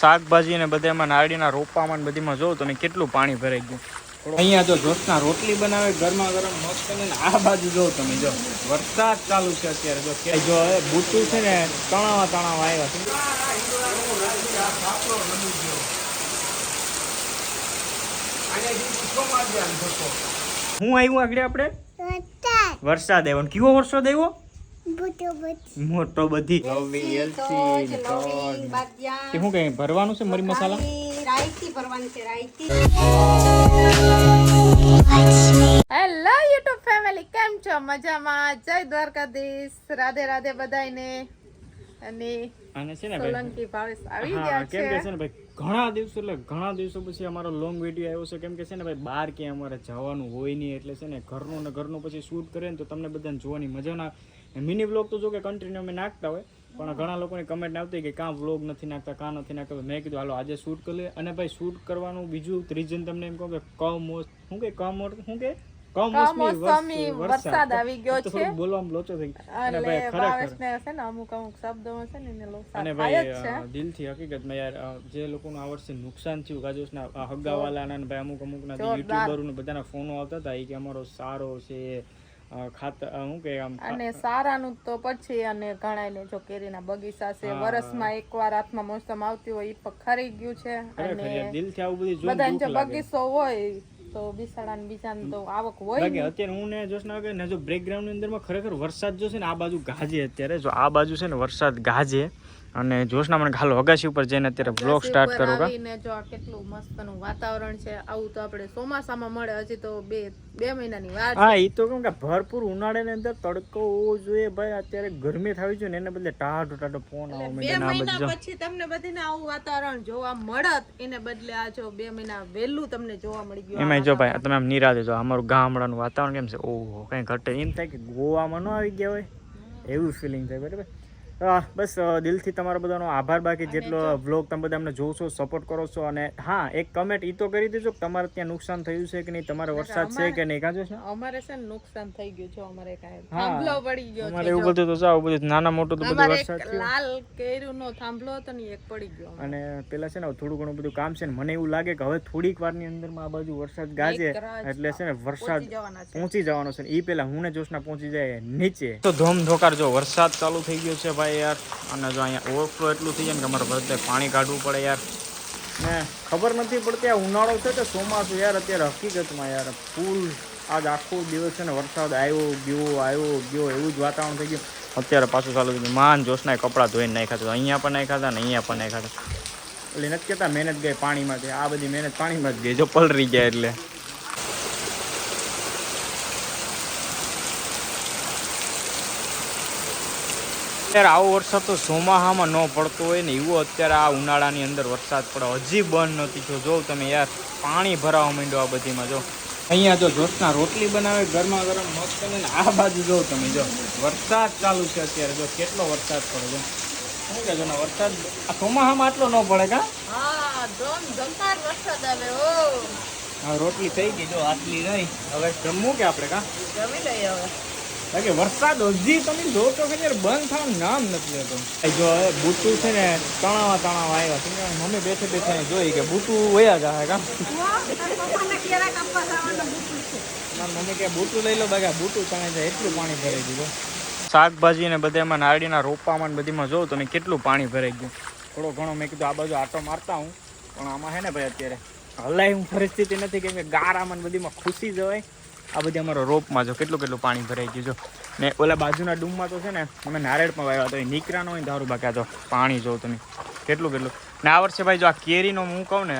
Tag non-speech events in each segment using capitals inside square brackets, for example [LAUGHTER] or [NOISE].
શાકભાજી અને બધામાં નાળીના રોપામાં ને બધીમાં જોઉં ને કેટલું પાણી ભરાઈ ગયું. અહીંયા જો જોશના રોટલી બનાવે ગરમા ગરમ મસ્ત ને આ બાજુ જો તમે જો. વરસાદ ચાલુ છે અત્યારે જો. કે જો હવે બુટું છે ને તણાવા તણાવા આવ્યા છે. હું આવ્યું આગળ આપણે? વરસાદ. આવ્યો ને કેવો વરસાદ આવ્યો મોટો બધી. તે શું કઈ ભરવાનું છે મરી મસાલા? રાયતી ભરવાની છે રાયતી. હેલો યુટ્યુબ ફેમિલી કેમ છો? મજામાં? જય દ્વારકાધીશ. રાધે રાધે બધાયને. અને અને છે ને સોલંકી ભાવેશ આવી હા ગયા કેમ કે છે. છે ને ભાઈ ઘણા દિવસો એટલે ઘણા દિવસો પછી અમારો લોંગ વીડિયો આવ્યો છે. કેમ કે છે ને ભાઈ બહાર ક્યાં અમારે જવાનું હોય નહીં. એટલે છે ને ઘરનું ને ઘરનું પછી શૂટ કરે ને તો તમને બધાને જોવાની મજા ના મિની વ્લોગ તો જો કે કન્ટિન્યુ અમે નાખતા હોય પણ ઘણા લોકોની કમેન્ટ આવતી કે કાં વ્લોગ નથી નાખતા કાં નથી નાખતા. મેં કીધું હાલો આજે શૂટ કરી લે અને ભાઈ શૂટ કરવાનું બીજું ત્રીજન તમને એમ કહું કે કમોસ શું કે કમોર શું કે? કમોસમી કમોસમી વરસાદ. આવી ગયો છે. બોલવામાં લોચો થઈ અને ભાઈ ખરેખર છે ને અમુક અમુક શબ્દોમાં છે ને એને લોસા અને ભાઈ જ છે. અ, દિલથી હકીકતમાં યાર જે લોકોનું આ વર્ષે નુકસાન થયું ગાજોસના આ ને ભાઈ અમુક અમુકના યુટ્યુબરોને બધાના ફોનો આવતા હતા એ કે અમારો સારો છે ખાતર શું કે આમ અને સારાનું તો પછી અને ઘણાયને જો કેરીના બગીચા છે વર્ષમાં એકવાર હાથમાં મોસમ આવતી હોય એ ખરી ગયું છે અને દિલથી આવું બધું બધાને જો બગીચો હોય તો બિસાડા ને બીજાને તો આવક હોય બાકી અત્યારે હું ને જોશ ના ને જો ની અંદરમાં ખરેખર વરસાદ જો છે ને આ બાજુ ગાજે અત્યારે. જો આ બાજુ છે ને વરસાદ ગાજે. અને જોશના મને હાલ અગાસી ઉપર જઈને અત્યારે બ્લોગ સ્ટાર્ટ કરો કા? જો આ કેટલું મસ્તનું વાતાવરણ છે આવું તો આપણે ચોમાસામાં મળે હજી તો બે બે મહિનાની વાત હા એ તો કેમ કે ભરપૂર ઉનાળાની અંદર તડકો હોવો જોઈએ ભાઈ અત્યારે ગરમી થવી જોઈએ ને એને બદલે ટાઢો ટાઢો ફોન આવો બે મહિના બધું પછી તમને બધીને આવું વાતાવરણ જોવા મળત એને બદલે આ જો બે મહિના વહેલું તમને જોવા મળી ગયું એમાં જો ભાઈ તમે આમ નિરાતે જો અમારું ગામડાનું વાતાવરણ કેમ છે? ઓહો કઈ ઘટે એમ થાય કે ગોવામાં ન આવી ગયા હોય એવું ફિલિંગ થાય બરાબર? બસ દિલથી તમારો બધાનો આભાર. બાકી જેટલો વ્લોગ તમે બધા અમને જોશો સપોર્ટ કરો છો અને હા એક કમેન્ટ ઈ તો કરી દેજો કે તમારે ત્યાં નુકસાન થયું છે કે નહીં તમારે વરસાદ છે કે નહીં કાજો છે? અમારે છે નુકસાન થઈ ગયું છે અમારે કાંઈ થાંભલો પડી ગયો અમારે એવું બધું તો જાવ બધું નાના મોટું તો બધું વરસાદ થયો લાલ નો થાંભલો હતો ને એક પડી ગયો અને પેલા છે ને થોડું ઘણું બધું કામ છે ને મને એવું લાગે કે હવે થોડીક વારની અંદરમાં આ બાજુ વરસાદ ગાજે એટલે છે ને વરસાદ પહોંચી જવાના છે છે એ પેલા હું ને જોશના પહોંચી જાય નીચે. તો ધોમ ધોકાર જો વરસાદ ચાલુ થઈ ગયો છે ભાઈ. યાર. અને જો અહીંયા ઓવરફ્લો એટલું થઈ જાય ને કે અમારે બધે પાણી કાઢવું પડે યાર. ને ખબર નથી પડતી આ ઉનાળો છે કે ચોમાસું? યાર અત્યારે હકીકતમાં યાર ફૂલ આજ આખો દિવસ છે ને વરસાદ આવ્યો ગયો આવ્યો ગયો એવું જ વાતાવરણ થઈ ગયું. અત્યારે પાછું ચાલુ થયું માન જોશના કપડાં ધોઈને નાખ્યા હતા અહીંયા પણ નાખ્યા હતા ને અહીંયા પણ નાખ્યા હતા એટલે નથી કહેતા મહેનત ગઈ પાણીમાં આ બધી મહેનત પાણીમાં જ ગઈ જો પલરી ગયા એટલે. અત્યારે આવો વરસાદ તો ચોમાહામાં ન પડતો હોય ને એવો અત્યારે આ ઉનાળાની અંદર વરસાદ પડે. હજી બંધ નથી થયો. જો તમે યાર પાણી ભરાવા માંડ્યો આ બધીમાં જો. અહીંયા જો જોશના રોટલી બનાવે ગરમા ગરમ મસ્ત ને આ બાજુ જો તમે જો. વરસાદ ચાલુ છે અત્યારે જો કેટલો વરસાદ પડે છે શું કહેજો ને વરસાદ આ ચોમાહામાં આટલો ન પડે કા? હા રોટલી થઈ ગઈ જો આટલી નહીં. હવે જમવું કે આપણે કા? જમી લઈએ હવે. બાકી વરસાદ હજી તમે જો તો કે યાર બંધ થવાનું નામ નથી લેતો. જો બુટું છે ને તણાવા તણાવા આવ્યા છે. મમ્મી બેઠે બેઠે જોઈ કે બુટું વયા જાય કા? મમ્મી કે બુટું લઈ લો બાકી બુટું તણાઈ જાય એટલું પાણી ભરાઈ ગયું શાકભાજી ને બધામાં નાળીના રોપામાં બધીમાં જોઉં તમે કેટલું પાણી ભરાઈ ગયું. થોડો ઘણો મેં કીધું આ બાજુ આટો મારતા હું પણ આમાં હે ને ભાઈ અત્યારે? હલાય હું પરિસ્થિતિ નથી કેમ કે ગારામાં ને બધીમાં ખુશી જવાય. આ બધી અમારો રોપમાં જો કેટલું કેટલું પાણી ભરાઈ ગયું જો, ને ઓલા બાજુના ડૂમમાં તો છે ને, અમે નારેળ પણ વાવ્યા તો એ નીકળાનો હોય દારૂ બાકી તો પાણી જોઉં નહીં કેટલું કેટલું. ને આ વર્ષે ભાઈ જો આ કેરીનો હું કહું ને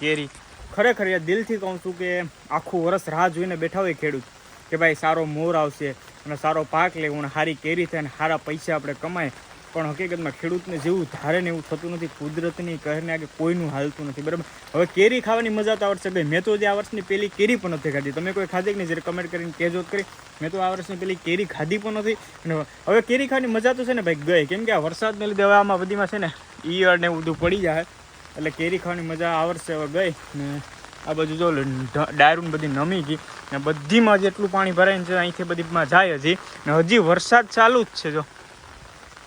કેરી, ખરેખર યાર દિલથી કહું છું કે આખું વરસ રાહ જોઈને બેઠા હોય ખેડૂત, કે ભાઈ સારો મોર આવશે અને સારો પાક લેવું અને સારી કેરી થાય અને સારા પૈસા આપણે કમાય. પણ હકીકતમાં ખેડૂતને જેવું ધારે ને એવું થતું નથી, કુદરતની કહેને આગે કોઈનું હાલતું નથી, બરાબર? હવે કેરી ખાવાની મજા તો આવડશે ભાઈ મેં તો જે આ વર્ષની પહેલી કેરી પણ નથી ખાધી. તમે કોઈ ખાધી કે નહીં? જયારે કમેન્ટ કરીને કહેજો કરી મેં તો આ વર્ષની પહેલી કેરી ખાધી પણ નથી. અને હવે કેરી ખાવાની મજા તો છે ને ભાઈ ગઈ. કેમ કે આ વરસાદને લીધે હવે આમાં બધીમાં છે ને ઈયળ ને બધું પડી જાય. એટલે કેરી ખાવાની મજા આ વર્ષે હવે ગઈ. ને આ બાજુ જો ડાયરૂન બધી નમી ગઈ. ને બધીમાં જેટલું પાણી ભરાઈને છે, અહીંથી બધીમાં જાય હજી. ને હજી વરસાદ ચાલુ જ છે, જો.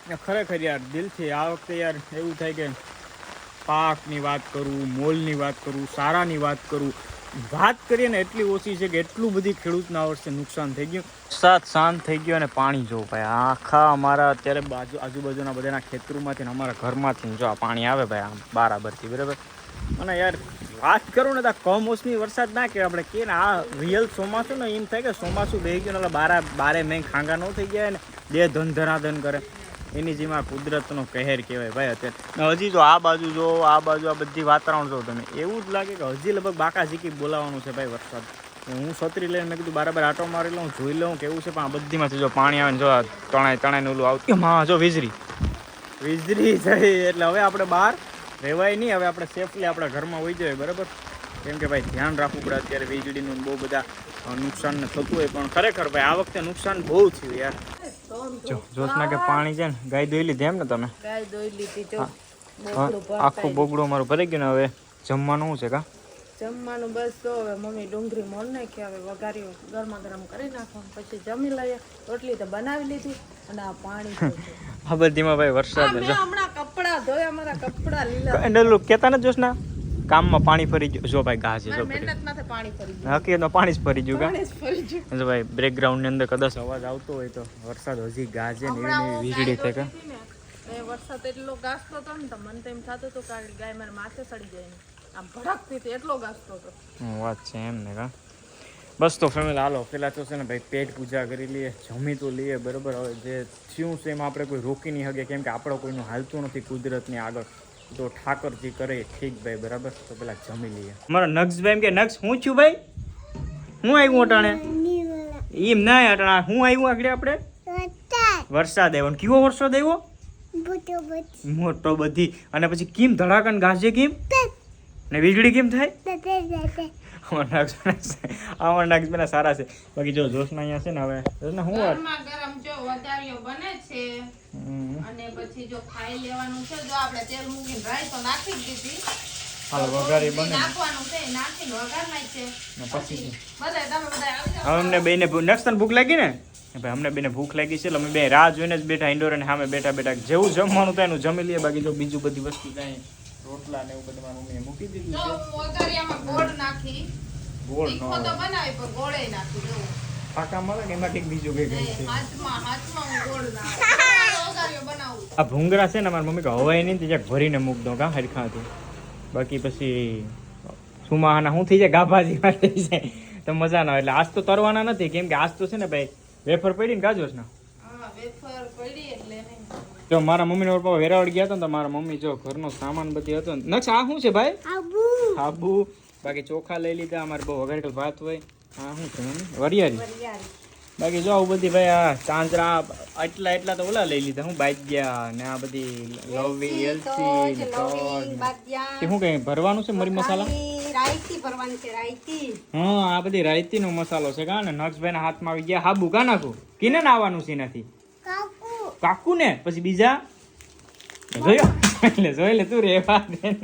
ને ખરેખર યાર, દિલથી આ વખતે યાર એવું થાય કે પાકની વાત કરું, મોલની વાત કરું, સારાની વાત કરું. વાત કરીએ ને એટલી ઓછી છે કે એટલું બધી ખેડૂતના વર્ષે નુકસાન થઈ ગયું. વરસાદ શાંત થઈ ગયો અને પાણી જોવું ભાઈ, આખા અમારા અત્યારે બાજુ, આજુબાજુના બધાના ખેતરોમાંથી અમારા ઘરમાંથી જો આ પાણી આવે ભાઈ, આમ બરાબરથી, બરાબર? અને યાર, વાત કરું ને તો કમોસમી વરસાદ ના કે આપણે કે આ રિયલ ચોમાસું ને એમ થાય કે ચોમાસું બે ગયું એટલે બારા, બારે મેં ખાંગા ન થઈ ગયા ને, બે ધન ધનાધન કરે. એની જેમાં કુદરતનો કહેર કહેવાય ભાઈ અત્યારે. હજી જો આ બાજુ જો, આ બાજુ આ બધી વાતાવરણ જો તમે, એવું જ લાગે કે હજી લગભગ બાકા ઝીકી બોલાવાનું છે ભાઈ વરસાદ. હું છત્રી લઈને મેં કીધું, બરાબર આટો મારી લઉં, જોઈ લઉં, કેવું છે? પણ આ બધીમાંથી જો પાણી આવે ને જો તણાય તણાઈને ઓલું આવતું. હા જો વીજળી. વીજળી જઈ એટલે હવે આપણે બહાર રહેવાય નહીં, હવે આપણે સેફલી આપણા ઘરમાં હોઈ જાય બરાબર? કેમ કે ભાઈ ધ્યાન રાખવું પડે અત્યારે વીજળીનું બહુ બધા નુકસાન થતું હોય, પણ ખરેખર ભાઈ આ વખતે નુકસાન બહુ થયું યાર. જો જોશના કે પાણી છે ને ગાય દોઈ લીધી એમ ને તમે? ગાય દોઈ લીધી જો. આખું બોગડું અમારું ભરાઈ ગયું ને હવે જમવાનું શું છે કા? જમવાનું બસ તો હવે મમ્મી ડુંગળી મોલ નાખી હવે વઘાર્યું ગરમા ગરમ કરી નાખવાનું પછી જમી લઈએ. રોટલી તો બનાવી લીધી અને આ પાણી આ બધીમાં ભાઈ વરસાદ હમણાં કપડા ધોયા મારા કપડા લીલા. કેતા ને જોશના? કામમાં પાણી ફરી ગયું. જો ભાઈ ઘા છે જો હકીકતમાં પાણી જ ફરી ગયું જ જો ભાઈ બ્રેકગ્રાઉન્ડની અંદર કદાચ અવાજ આવતો હોય તો વરસાદ હજી ગાજે ને એવી ને એવી વીજળી થાય કા? હતી ને, એ વરસાદ એટલો ગાજતો હતો ને તો મને તો એમ થતું હતું કે ગાય મારા માથે ચડી જાય આમ ભડકતી હતી એટલો ગાજતો હતો. વાત છે એમ ને કા? બસ તો ફેમિલી હાલો પેલા તો છે ને ભાઈ પેટ પૂજા કરી લઈએ જમી તો લઈએ બરોબર? હવે જે થયું છે એમાં આપણે કોઈ રોકી નહીં શકીએ કેમ કે આપણે કોઈનું હાલતું નથી કુદરતની આગળ. તો ઠાકરજી કરે ઠીક ભાઈ બરાબર? તો પેલા જમી લઈએ. મારા નક્ષભાઈ એમ કે નક્ષ હું છું ભાઈ? હું આવ્યું અટાણે? એમ ના અટાણા હું આવ્યું આગળ આપણે? વરસાદ. આવ્યો. ને કેવો વરસાદ આવ્યો? મોટો બધી. અને પછી કેમ ધડાકન ગાજે કેમ? ને વીજળી કેમ થાય? અમારા નક્ષ અમારા નક્ષ સારા છે. બાકી જો જોશના અહીંયા છે ને હવે જોશના હું વાત? ગરમ જો વધારીઓ બને છે હમ. અને પછી જો ખાઈ લેવાનું છે જો આપણે તેલ મૂકીને રાઈ તો નાખી જ દીધી. હાલો વઘારી બને. ને નાખવાનું છે નાખીને વઘાર છે. પછી તમે હવે અમને બેને નક્ષ ભૂખ લાગી ને? ભાઈ અમને બેને ભૂખ લાગી છે એટલે અમે બે રાહ જોઈને જ બેઠા ઇન્ડોર અને સામે બેઠા બેઠા જેવું જમવાનું થાય એનું જમી લઈએ. બાકી જો બીજું બધી વસ્તુ કાંઈ રોટલા ને એવું બધું મારી મમ્મીએ મૂકી દીધું છે. હું વઘારિયામાં ગોળ નાખી. ગોળ નો તો બનાવી પણ ગોળે નાખી જો. પાકા મળે ને એમાં કંઈક બીજું કઈ ગયું છે હાથમાં હાથમાં હું ગોળ નાખું [LAUGHS] આ ભૂંગરા છે ને મારી મમ્મી કે હવાય નહીં ત્યાં ભરીને મૂક દો કા હરખાથી. બાકી પછી સુમાહાના શું થઈ જાય ગાભાજી માં થઈ જાય. તો મજા ના આવે. એટલે આજ તો તરવાના નથી કેમ કે આજ તો છે ને ભાઈ વેફર પડી ને ગાજોશ ના વેફર પડી એટલે નહીં. જો મારા મમ્મી ને પપ્પા વેરાવળ ગયા હતા ને તો મારા મમ્મી જો ઘરનો સામાન બધી હતો ને. નક્ષ આ શું છે ભાઈ? આબુ. બાકી ચોખા લઈ લીધા અમારે બહુ વઘારેલ ભાત હોય. આ શું છે વરિયાળી. બાકી જો આવું બધી ભાઈ આ ચાંદરા એટલા એટલા તો ઓલા લઈ લીધા હું બાઈક ગયા ને આ બધી લવી ને ને કે શું કઈ ભરવાનું છે મરી મસાલા? રાયતી ભરવાની છે રાયતી. હા આ બધી રાયતીનો મસાલો છે કા? ને નક્ષભાઈના હાથમાં આવી ગયા. હાબુ કા નાખું? કિને આવવાનું છે એનાથી. કાકુ ને પછી બીજા. જોયો? એટલે જોઈ લે તું રેવા દે